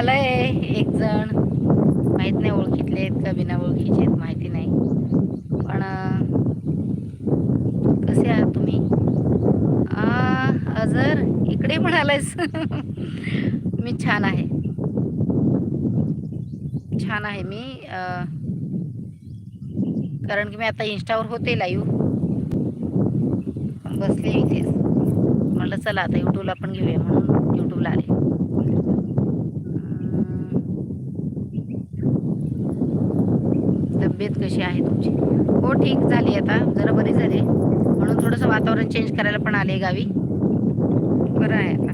आलंय. एक जण माहीत नाही ओळखीतले आहेत का बिना ओळखीचे आहेत माहिती नाही. पण कसे आहात तुम्ही? अजर इकडे पण आलायस. मी छान आहे. छान आहे मी कारण की मी आता इंस्टावर होते लाईव्ह बसले इथेच. म्हटलं चला आता यूट्यूबला पण घेऊया म्हणून यूट्यूबला आले. तब्येत कशी आहे तुमची? हो ठीक झाली आता. जरा बरी झाली. म्हणून थोडंसं वातावरण चेंज करायला पण आले गावी. बरं आहे आता.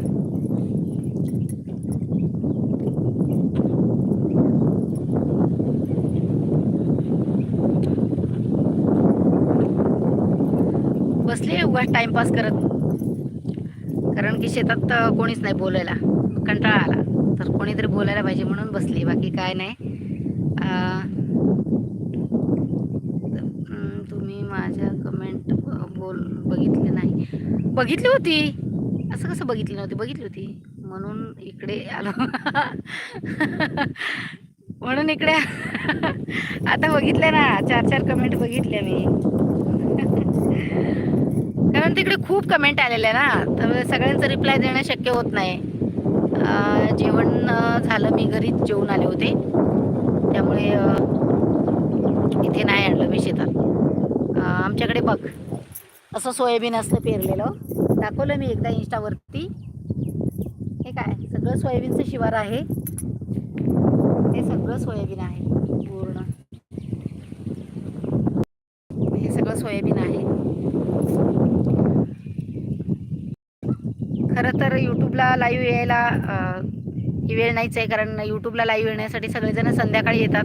बसले उगाच टाइमपास करत. कारण की शेतात कोणीच नाही बोलायला. कंटाळा आला. तर कोणीतरी बोलायला पाहिजे म्हणून बसली. बाकी काय नाही अ, हम्म, तुम्ही माझ्या कमेंट बोल बघितले नाही बघितली होती. असं कसं बघितली नव्हती? बघितली होती. म्हणून इकडे आलो. म्हणून इकडे आता बघितलं ना. चार चार कमेंट बघितले मी. कारण तिकडे खूप कमेंट आलेल्या ना. तर सगळ्यांचं रिप्लाय देणं शक्य होत नाही. जेवण झालं. मी घरीच जेवून आले होते. त्यामुळे इथे नाही आणलं मी शेतात. आमच्याकडे बघ. असं सोयाबीन असतं पेरलेलं. दाखवलं मी एकदा इंस्टावरती. हे काय? सगळं सोयाबीनचं शिवार आहे. हे सगळं सोयाबीन आहे पूर्ण. हे सगळं सोयाबीन आहे. खरं तर यूट्यूबला लाईव्ह यायला वेळ नाहीच आहे कारण यूट्यूबला लाईव्ह येण्यासाठी सगळेजण संध्याकाळी येतात.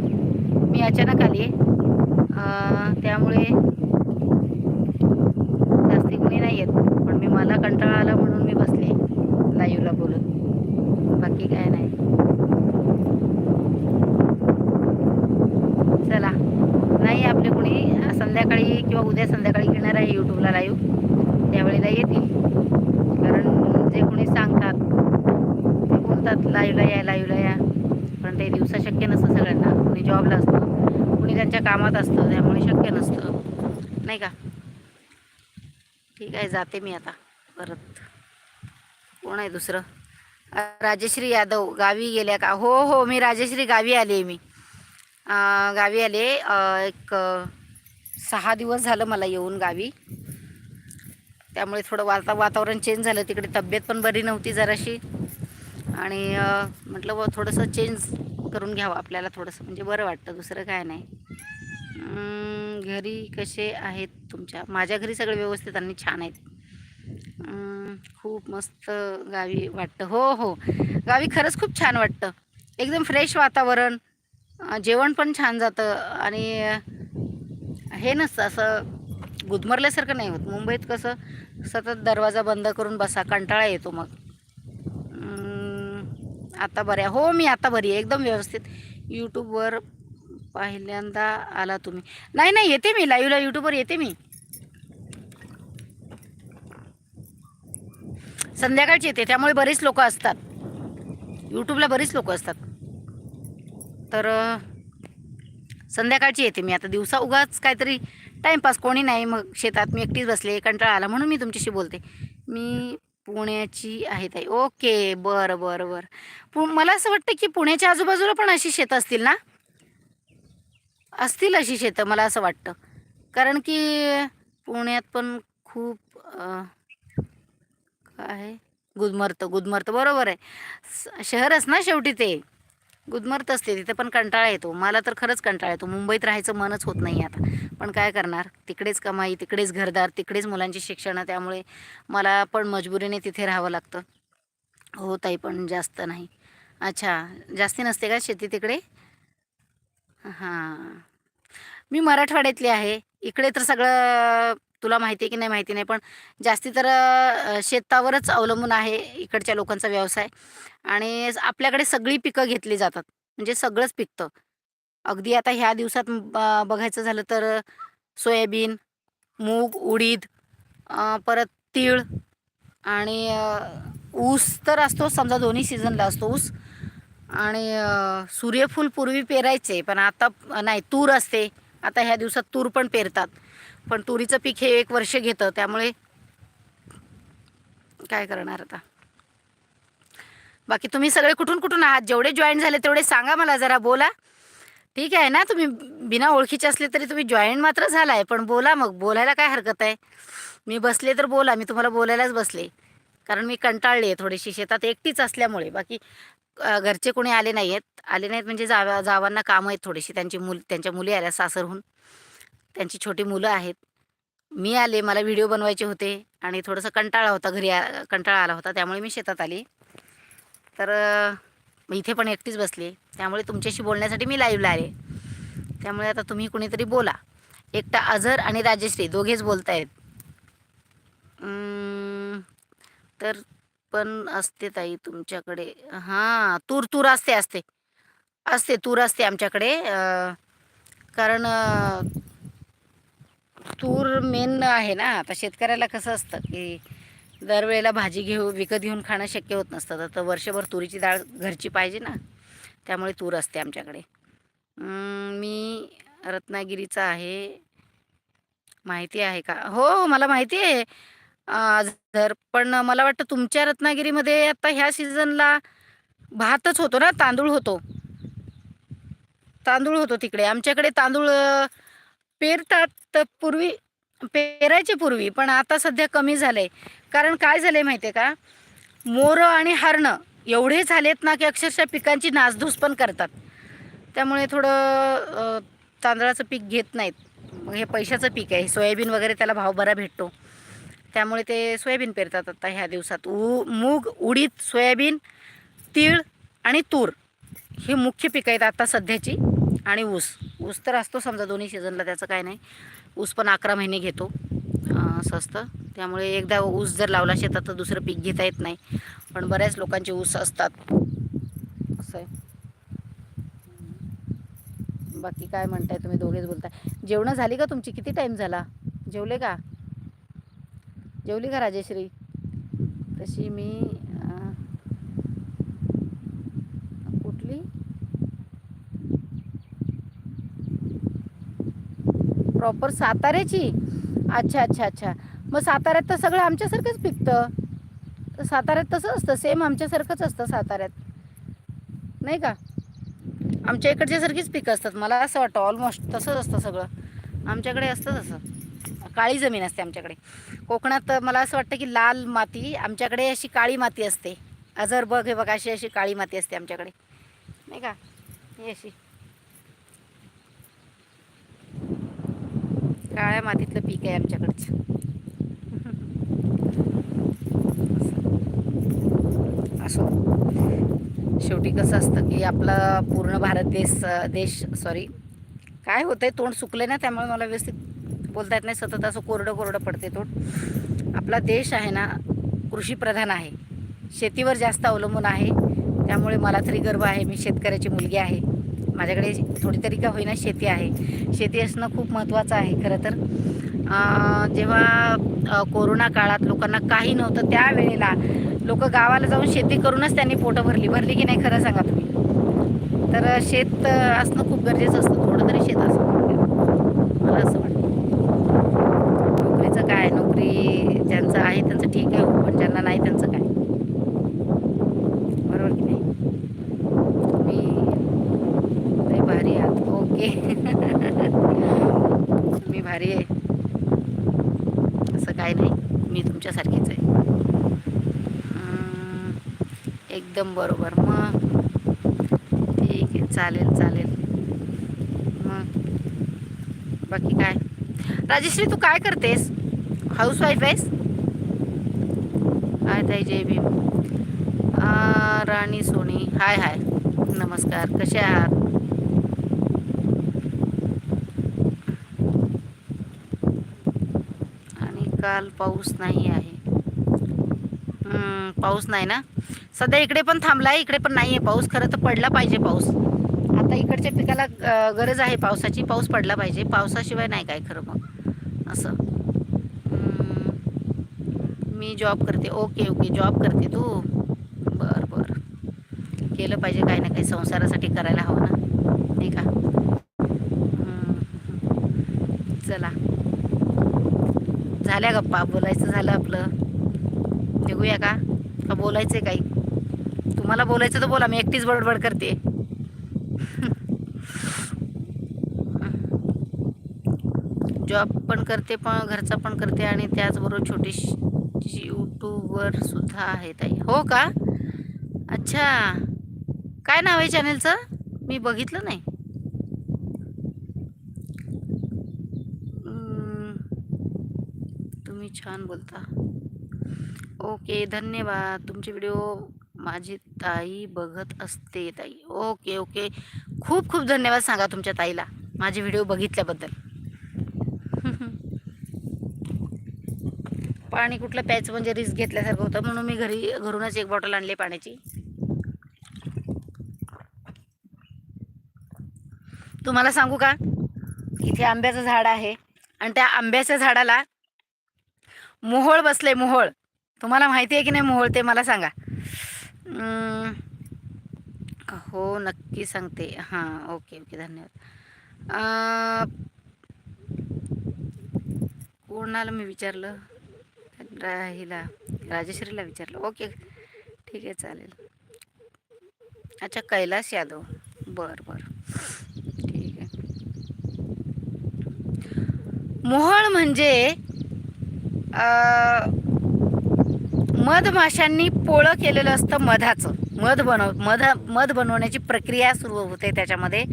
मी अचानक आली. आहे त्यामुळे जास्ती कोणी नाही येत पण मी मला कंटाळा आला म्हणून मी बसले. लाईव्हला बोलत. बाकी काय नाही. चला. नाही आपले कोणी संध्याकाळी किंवा उद्या संध्याकाळी घेणार आहे यूट्यूबला लाईव्ह त्यावेळेला येतील कारण जे कोणी सांगतात ते बोलतात लाईव्हला या लाईव्हला या. पण ते दिवसा शक्य नसतं सगळ्यांना. कोणी जॉबला असतं कोणी त्यांच्या कामात असतं त्यामुळे शक्य नसतं. नाही का? ठीक आहे जाते मी आता. परत. कोण आहे दुसरं? राजश्री यादव गावी गेल्या का? हो हो मी राजश्री गावी आले मी. गावी आले एक सहा दिवस झालं मला येऊन गावी. त्यामुळे थोडं वाता वातावरण चेंज झालं. तिकडे तब्येत पण बरी नव्हती जराशी. आणि म्हटलं व थोडंसं चेंज करून घ्यावं आपल्याला थोडंसं. म्हणजे बरं वाटतं दुसरं काय नाही. घरी कसे आहेत तुमच्या? माझ्या घरी सगळे व्यवस्थित आणि छान आहेत. खूप मस्त गावी वाटतं. हो हो. गावी खरंच खूप छान वाटतं. एकदम फ्रेश वातावरण जेवण पण छान जातं आणि हे नसतं असं गुदमरल्यासारखं नाही होत. मुंबईत कसं सतत दरवाजा बंद करून बसा कंटाळा येतो मग. आता बऱ्या हो मी आता बरी आहे. एकदम व्यवस्थित. यूट्यूबवर पहिल्यांदा आला तुम्ही. नाही नाही येते मी. लाईव्हला यूट्यूबवर येते मी. संध्याकाळची येते त्यामुळे बरीच लोक असतात. यूट्यूबला बरीच लोक असतात. तर संध्याकाळची येते मी. आता दिवसा उगाच काहीतरी टाईमपास कोणी नाही मग शेतात. मी एकटीच बसले कंटाळा आला म्हणून मी तुमच्याशी बोलते. मी पुण्याची आहे ताई. ओके बरं बरं बरं. पु मला असं वाटतं की पुण्याच्या आजूबाजूला पण अशी शेतं असतील ना? असतील अशी शेतं मला असं वाटतं. कारण की पुण्यात पण खूप काय गुदमरतं गुदमरतं बरोबर आहे. स- शहरच ना शेवटी ते. गुदमरत असते तिथे पण कंटाळा येतो. मला तर खरंच कंटाळा येतो. मुंबईत राहायचं मनच होत नाही आता. पण काय करणार? तिकडेच कमाई तिकडेच घरदार तिकडेच मुलांची शिक्षणं त्यामुळे मला पण मजबुरीने तिथे राहावं लागतं. हो ताई पण जास्त नाही. अच्छा जास्ती नसते का शेती तिकडे? हां. मी मराठवाड्यातली आहे. इकडे तर सगळं तुला माहिती आहे की नाही माहिती नाही पण जास्ती तर शेतावरच अवलंबून आहे इकडच्या लोकांचा व्यवसाय. आणि आपल्याकडे सगळी पिकं घेतली जातात म्हणजे सगळंच पिकतं. अगदी आता ह्या दिवसात बघायचं झालं तर सोयाबीन मूग उडीद परत तीळ आणि ऊस तर असतो समजा दोन्ही सीझनला असतो ऊस. आणि सूर्यफूल पूर्वी पेरायचे पण आता नाही तूर असते. आता ह्या दिवसात तूर पण पेरतात. पण तुरीचं पीक हे एक वर्ष घेतं त्यामुळे काय करणार आता? बाकी तुम्ही सगळे कुठून कुठून आहात? जेवढे जॉईन झाले तेवढे सांगा मला जरा बोला. ठीक आहे ना? तुम्ही बिना ओळखीचे असले तरी तुम्ही जॉईन मात्र झालाय पण बोला मग बोलायला काय हरकत आहे? मी बसले तर बोला मी तुम्हाला बोलायलाच बसले. कारण मी कंटाळले आहे थोडीशी शेतात एकटीच असल्यामुळे. बाकी घरचे कोणी आले नाही आहेत आले नाहीत म्हणजे जावा जावांना कामं आहेत थोडीशी त्यांची मुल त्यांच्या मुली आल्या सासरहून. त्यांची छोटी मुलं आहेत. मी आले मला व्हिडिओ बनवायचे होते आणि थोडंसं कंटाळा होता घरी आ- कंटाळा आला होता त्यामुळे मी शेतात आली. तर मी इथे पण एकटीच बसले त्यामुळे तुमच्याशी बोलण्यासाठी मी लाईव्हला आले. त्यामुळे आता तुम्ही कुणीतरी बोला. एकटा अझर आणि राजश्री दोघेच बोलत आहेत तर पण असते ताई तुमच्याकडे. हां तूर तूर असते असते. असते तूर असते आमच्याकडे. कारण तूर मेन आहे ना. आता शेतकऱ्याला कसं असतं की दरवेळेला भाजी घेऊ विकत घेऊन खाणं शक्य होत नसतं. तर वर्षभर तुरीची डाळ घरची पाहिजे ना. त्यामुळे तूर असते आमच्याकडे. मी रत्नागिरीचा आहे. माहिती आहे का? हो हो मला माहिती आहे. जर पण मला वाटतं तुमच्या रत्नागिरीमध्ये आता ह्या सीझनला भातच होतो ना तांदूळ होतो. तांदूळ होतो तिकडे. आमच्याकडे तांदूळ पेरतात तर पूर्वी पेरायचे पूर्वी पण आता सध्या कमी झालंय. कारण काय झालंय माहिती आहे का? मोरं आणि हरणं एवढे झालेत ना की अक्षरशः पिकांची नासधूस पण करतात. त्यामुळे थोडं तांदळाचं पीक घेत नाहीत. मग हे पैशाचं पीक आहे. सोयाबीन वगैरे त्याला भाव बरा भेटतो. त्यामुळे ते सोयाबीन पेरतात आता ह्या दिवसात. ऊ मूग उडीद सोयाबीन तीळ आणि तूर ही मुख्य पिकं आहेत आता सध्याची. आणि ऊस. ऊस तर असतो समजा दोन्ही सीझनला त्याचं काय नाही. ऊस पण अकरा महिने घेतो. स्वस्त. असं असतं त्यामुळे एकदा ऊस जर लावला शेतात तर दुसरं पीक घेता येत नाही. पण बऱ्याच लोकांचे ऊस असतात. असं आहे. बाकी काय म्हणताय तुम्ही दोघेच बोलताय. जेवणं झाली का तुमची? किती टाईम झाला? जेवले का? जेवली का राजेश्री? तशी मी अं, कुठली प्रॉपर साताऱ्याची? अच्छा अच्छा अच्छा. मग साताऱ्यात तर सगळं आमच्यासारखंच पिकतं. तर साताऱ्यात तसं असतं. सेम आमच्यासारखंच असतं साताऱ्यात. नाही का? आमच्या इकडच्यासारखीच पिकं असतात. मला असं वाटतं ऑलमोस्ट तसंच असतं सगळं. आमच्याकडे असतं तसं. काळी जमीन असते आमच्याकडे. कोकणात मला असं वाटतं की लाल माती आमच्याकडे अशी काळी माती असते. अजर बघ हे बघ अशी अशी काळी माती असते आमच्याकडे. नाही का? ही अशी. काळ्या मातीतलं पीक आहे आमच्याकडचं. असो. शेवटी कसं असतं की आपला पूर्ण भारत देश देश सॉरी काय होतं आहे तोंड सुकलं ना त्यामुळे मला व्यवस्थित बोलता येत नाही सतत असं कोरडं कोरडं पडते तोंड. आपला देश आहे ना कृषीप्रधान आहे. शेतीवर जास्त अवलंबून आहे. त्यामुळे मला तरी गर्व आहे मी शेतकऱ्याची मुलगी आहे. माझ्याकडे थोडी तरी का होईना शेती आहे. शेती असणं खूप महत्त्वाचं आहे खरं तर. जेव्हा कोरोना काळात लोकांना काही नव्हतं त्यावेळेला लोक गावाला जाऊन शेती करूनच त्यांनी पोटं भरली. भरली की नाही खरं सांगा तुम्ही? तर शेत असणं खूप गरजेचं असतं. थोडं तरी शेत असं मला असं वाटतं. नोकरीचं काय? नोकरी ज्यांचं आहे त्यांचं ठीक आहे पण ज्यांना नाही त्यांचं काय बरोबर की नाही तुम्ही लय भारी आहात ओके मी भारी आहे असं काय नाही मी तुमच्यासारखीच आहे हम्म, एकदम बरोबर. मग ठीक आहे चालेल चालेल. मग बाकी काय? राजेश्री तू काय करतेस? हाऊसवाईफ आहेस? हाय ताई जय भीम. आ, राणी सोनी. हाय हाय. नमस्कार. कसे आहात? आणि काल पाऊस नाही आहे. पाऊस नाही ना? सध्या इकडे पण थांबला आहे इकडे पण नाही आहे पाऊस. खरं तर पडला पाहिजे पाऊस. आता इकडच्या पिकाला गरज आहे पावसाची. पाऊस पडला पाहिजे. पावसाशिवाय नाही काय खरं मग. असं. मी जॉब करते. ओके ओके जॉब करते तू. बरं बरं. केलं पाहिजे काही ना काही. संसारासाठी करायला हवं ना. नाही का? चला. झाल्या गप्पा. बोलायचं झालं आपलं. निघूया का? का बोलायचं आहे काही? तुम्हाला बोलायचं तर बोला मी एकटीच बडबड करते. जॉब पण करते पण घरचा पण करते आणि त्याचबरोबर छोटीशी यूट्यूबवर सुद्धा आहे ताई. हो का? अच्छा. काय नाव आहे चॅनेलचं? मी बघितलं नाही. तुम्ही छान बोलता. ओके धन्यवाद. तुमचे व्हिडिओ माझी ताई बघत असते ताई. Okay okay. खूप खूप धन्यवाद सांगा तुमच्या ताईला माझे व्हिडिओ बघितल्याबद्दल. पाणी कुठलं प्यायचं म्हणजे रिस्क घेतल्यासारखं होतं म्हणून मी घरी घरूनच एक बॉटल आणली पाण्याची. तुम्हाला सांगू का? इथे आंब्याचं झाड आहे आणि त्या आंब्याच्या झाडाला मोहोळ बसले मोहोळ. तुम्हाला माहिती आहे की नाही मोहोळ? ते मला सांगा. हो नक्की सांगते. हां ओके ओके धन्यवाद. कोणाला मी विचारलं? राहिला हिला विचारलं. ओके ठीक आहे चालेल. अच्छा कैलास यादव. बरं बरं. ठीक आहे. मोहळ म्हणजे मधमाशांनी पोळं केलेलं असतं मधाचं. मध बनव मध मध बनवण्याची प्रक्रिया सुरू होते त्याच्यामध्ये.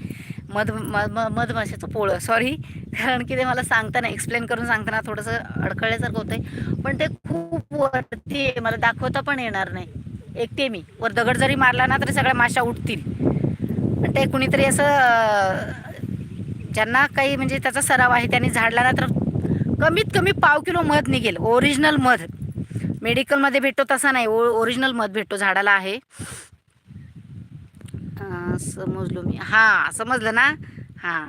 मध म- मधमाशाचं पोळं. सॉरी कारण की ते मला सांगताना एक्सप्लेन करून सांगताना थोडंसं अडखळल्यासारखं होतंय. पण ते खूप वरती मला दाखवता पण येणार नाही. एकटे मी. वर दगड जरी मारला ना तरी सगळ्या माशा उठतील पण ते कुणीतरी असं ज्यांना काही म्हणजे त्याचा सराव आहे त्यांनी झाडला ना तर कमीत कमी पाव किलो मध निघेल. ओरिजिनल मध. मेडिकलमध्ये भेटतो तसा नाही. ओ ओरिजिनल मध भेटतो झाडाला आहे. समजलो मी. हां समजलं ना? हां.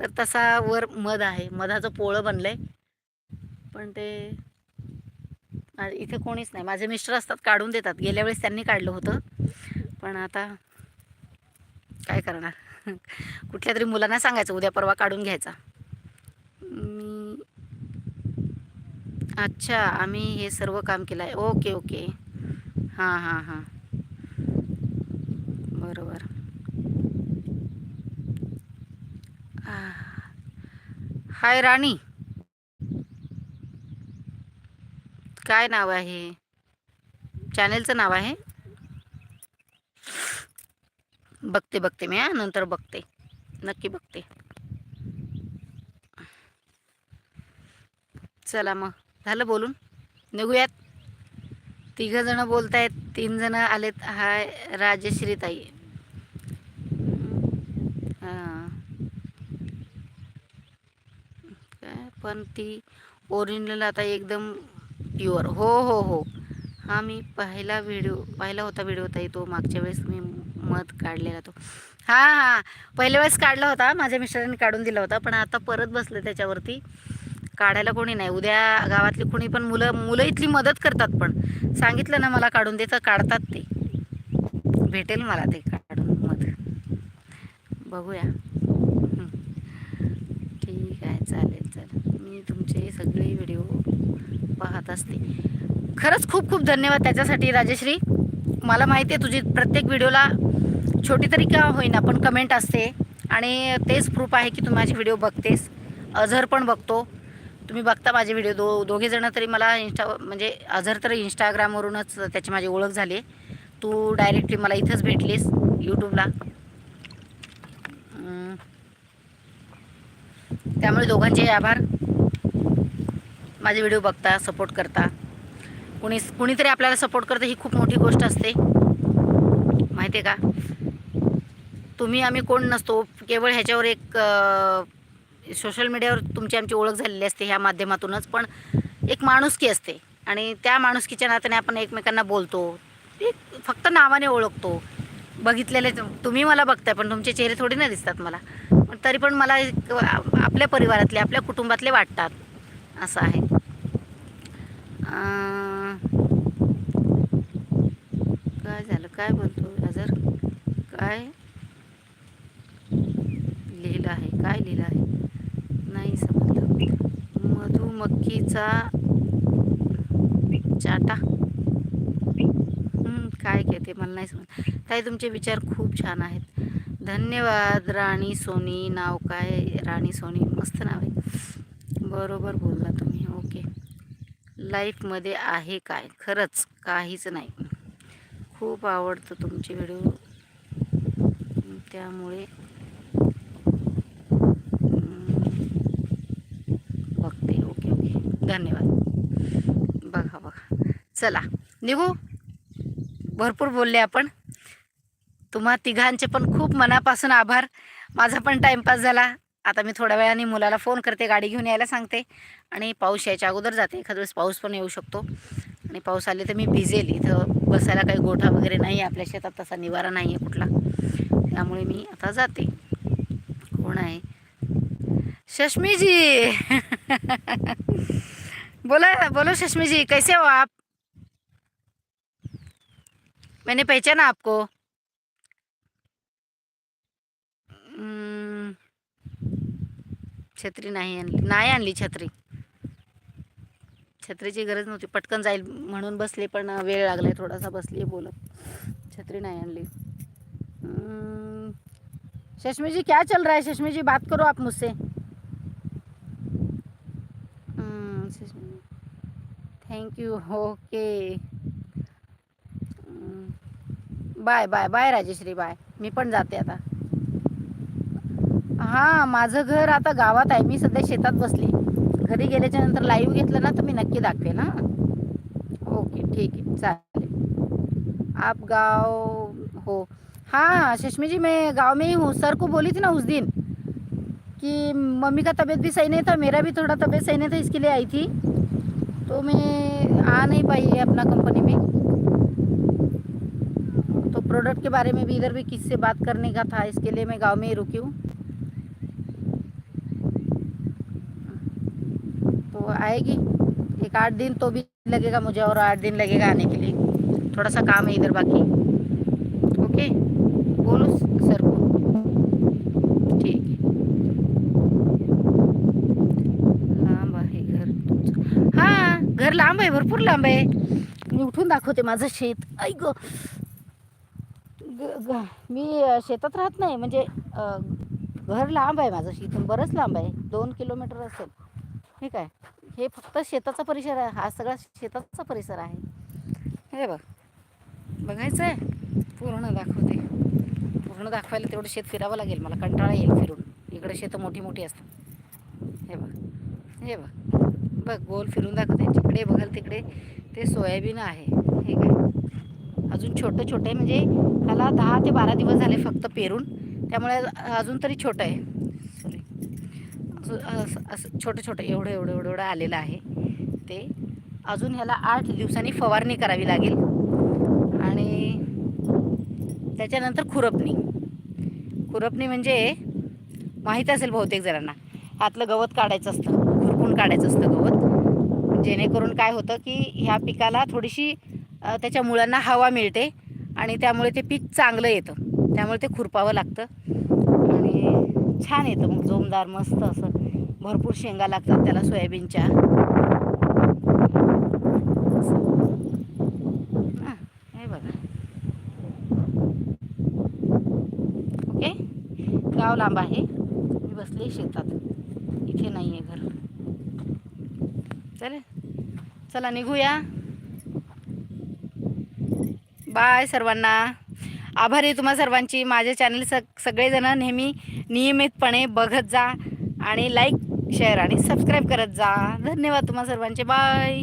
तर तसा वर मध आहे. मधाचं पोळं बनलं आहे पण ते इथे कोणीच नाही. माझे मिस्टर असतात काढून देतात. गेल्या वेळेस त्यांनी काढलं होतं. पण आता काय करणार? कुठल्या तरी मुलांना सांगायचं उद्या परवा काढून घ्यायचा मी अच्छा आम्ही हे सर्व काम केलं आहे. Okay okay. हां हां हां. बरोबर. हाय राणी. काय नाव आहे? चॅनेलचं नाव आहे? बघते बघते मी हां. नंतर बघते. नक्की बघते. चला मग. झालं बोलून? निघूयात. तिघंजणं बोलत आहेत तीन जणं आलेत. हाय राजश्री ताई हां. काय? पण ती ओरिजिनल आता एकदम प्युअर. हो हो हो. हा मी पहिला व्हिडिओ पाहिला होता व्हिडिओ ताई तो. मागच्या वेळेस मी मध काढलेला तो. हां हां. पहिल्या वेळेस काढला होता. माझ्या मिस्टरांनी काढून दिला होता. पण आता परत बसले त्याच्यावरती. काढायला कोणी नाही. उद्या गावातली कोणी पण मुलं मुलं इथली मदत करतात पण. सांगितलं ना मला काढून दे तर काढतात ते. भेटेल मला ते काढून मध बघूया. ठीक आहे चालेल चालेल. मी तुमचे सगळे व्हिडिओ पाहत असते. खरंच खूप खूप धन्यवाद त्याच्यासाठी राजश्री. मला माहिती आहे तुझी प्रत्येक व्हिडिओला छोटी तरी का होईना पण कमेंट असते. आणि तेच प्रूफ आहे की तू माझे व्हिडिओ बघतेस. अझर पण बघतो. तुम्ही बघता माझे व्हिडिओ दो दोघे जण तरी मला इंस्टा म्हणजे अझर तर इंस्टाग्रामवरूनच त्याची माझी ओळख झाली आहे. तू डायरेक्टली मला इथंच भेटलीस यूट्यूबला त्यामुळे दोघांचे आभार. माझे व्हिडिओ बघता सपोर्ट करता. कुणी कुणीतरी आपल्याला सपोर्ट करतं ही खूप मोठी गोष्ट असते. माहिती आहे का? तुम्ही आम्ही कोण नसतो केवळ ह्याच्यावर एक सोशल मीडियावर तुमची आमची ओळख झालेली असते ह्या माध्यमातूनच पण एक माणुसकी असते. आणि त्या माणुसकीच्या नात्याने आपण एकमेकांना बोलतो. एक फक्त नावाने ओळखतो. बघितलेले तुम्ही मला बघताय पण तुमचे चेहरे थोडी नाही दिसतात मला. पण तरी पण मला एक आपल्या परिवारातले आपल्या कुटुंबातले वाटतात. असं आहे. काय झालं? काय बोलतो? अजर काय? लिहिलं आहे. काय लिहिलं आहे? नाही समजलं. मधुमक्कीचा चाटा. काय घेते मला नाही समज ताई तुमचे विचार खूप छान आहेत. धन्यवाद राणी सोनी. नाव काय? राणी सोनी. मस्त नाव आहे. बरोबर बोलला तुम्ही. ओके. लाईफमध्ये आहे काय? खरंच काहीच नाही. खूप आवडतं तुमचे व्हिडिओ. त्यामुळे हम्म, बघते ओके ओके धन्यवाद. बघा बघा. चला निघू? भरपूर बोलले आपण. तुम्हा तिघांचे पण खूप मनापासून आभार. माझा पण टाईमपास झाला. आता मी थोड्या वेळाने मुलाला फोन करते गाडी घेऊन यायला सांगते. आणि पाऊस यायच्या अगोदर जाते. एखाद वेळेस पाऊस पण येऊ शकतो. आणि पाऊस आले तर मी भिजेल इथं बसायला काही गोठा वगैरे नाही आहे. आपल्या शेतात तसा निवारा नाही आहे कुठला. त्यामुळे मी आता जाते. कोण आहे? शश्मीजी! बोला बोलो शश्मी जी कैसे हो आप? मैंने पहचाना आपको। छत्री नाही आणली नाही आणली छत्री. छत्रीची गरज नव्हती पटकन जाईल म्हणून बसले पण वेळ लागलाय थोडासा बसली बोलत. छत्री नाही आणली. हम्म, जी क्या चल रहा है? शश्मी जी बात करो आप मुझसे. यू ओके हो bye bye bye Rajeshree bye. मी पण जाते आता. हां माझं घर आता गावात आहे. मी सध्या शेतात बसली. घरी गेल्याच्यानंतर लाईव्ह घेतलं ना तर मी नक्की दाखवेल हां. ओके ठीक आहे. चालेल. आप हो. गाव हो. हाँ शश्मी जी मैं गांव में ही हूँ सर को बोली थी ना उस दिन कि मम्मी का तबीयत भी सही नहीं था मेरा भी थोड़ा तबीयत सही नहीं था इसके लिए आई थी। तो मैं आ नहीं पाई है अपना कंपनी में। तो प्रोडक्ट के बारे में भी इधर भी किससे बात करने का था, इसके लिए मैं गाँव में ही रुकी हूँ। तो आएगी। एक आठ दिन तो भी लगेगा मुझे और आठ दिन लगेगा आने के लिए। थोड़ा सा काम है इधर बाकी। लांब आहे भरपूर लांब आहे. मी उठून दाखवते माझं शेत. ऐक ग- ग- मी शेतात राहत नाही म्हणजे घर लांब आहे माझं इथून बरंच लांब आहे. दोन किलोमीटर असेल. ठीक आहे हे फक्त शेताचा परिसर आहे. हा सगळा शेताचा परिसर आहे. हे बघ. बघायचं आहे पूर्ण दाखवते. पूर्ण दाखवायला तेवढं शेत फिरावं लागेल. मला कंटाळा येईल फिरून. इकडे शेतं मोठी मोठी असतात. हे बघ. हे बघ. बघ गोल फिरून दाखवते जिकडे बघाल तिकडे. ते सोयाबीन आहे. हे काय? अजून छोटं छोटं आहे. म्हणजे त्याला दहा ते बारा दिवस झाले फक्त पेरून. त्यामुळे अजून तरी छोटं आहे. सॉरी असं असं- छोटं छोटं. एवढं एवढं एवढं एवढं आलेलं आहे. ते अजून ह्याला आठ दिवसांनी फवारणी करावी लागेल. आणि त्याच्यानंतर खुरपणी. खुरपणी म्हणजे माहीत असेल बहुतेक जणांना. हातलं गवत काढायचं असतं. काढायचं असतं गवत. जेणेकरून काय होतं की ह्या पिकाला थोडीशी त्याच्या मुळांना हवा मिळते आणि त्यामुळे ते पीक चांगलं येतं. त्यामुळे ते खुरपावं लागतं. आणि छान येतं मग जोमदार मस्त असं भरपूर शेंगा लागतात त्याला सोयाबीनच्या. हे बघा. ओके? गाव लांब आहे. मी बसले शेतात. इथे नाही आहे घर. चालेल चला निघूया. बाय सर्वांना. आभारी आहे तुम्हा सर्वांची. माझे चॅनल सग सगळेजणं नेहमी नियमितपणे बघत जा आणि लाईक शेअर आणि सबस्क्राईब करत जा. धन्यवाद तुम्हा सर्वांचे. बाय